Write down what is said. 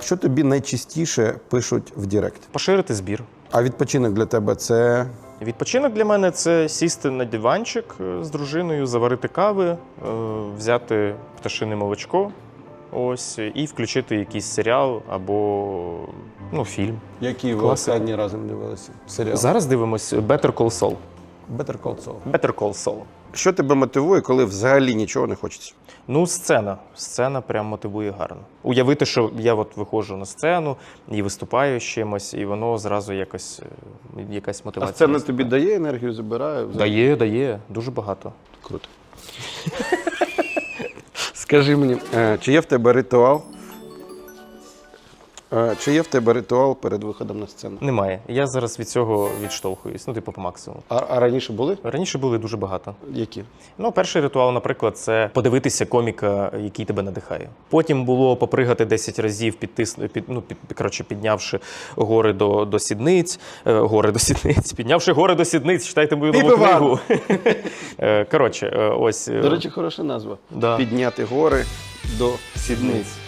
Що тобі найчастіше пишуть в Директ? Поширити збір. А відпочинок для тебе це Відпочинок для мене це сісти на диванчик е, з дружиною, заварити кави, е, взяти пташине молочко. Ось, і включити якийсь серіал або ну, фільм. які ви Класика. останні разом дивилися? Серіал Зараз дивимось Better Call Saul. Better Call Saul. Better Call Saul. Що тебе мотивує, коли взагалі нічого не хочеться? Ну, сцена. Сцена прям мотивує гарно. Уявити, що я от виходжу на сцену і виступаю з чимось, і воно зразу якось е, якась А мотивація. сцена тобі дає енергію, забирає? Взагалі? дає, дає дуже багато. Круто. Скажи мені, е, чи є в тебе ритуал? Е, Чи є в тебе ритуал перед виходом на сцену? Немає. Я зараз від цього відштовхуюсь. Ну, типу, по максимуму. А, а раніше були? Раніше були дуже багато. Які? Ну, перший ритуал, наприклад, це подивитися коміка, який тебе надихає. Потім було попригати 10 разів, підтисну, під, ну, під, коротше, піднявши гори до, до сідниць, е, гори до сідниць, піднявши гори до сідниць, читайте мою нову книгу. Е, Коротше, е, ось. е, До речі, хороша назва. Да. Підняти гори до сідниць.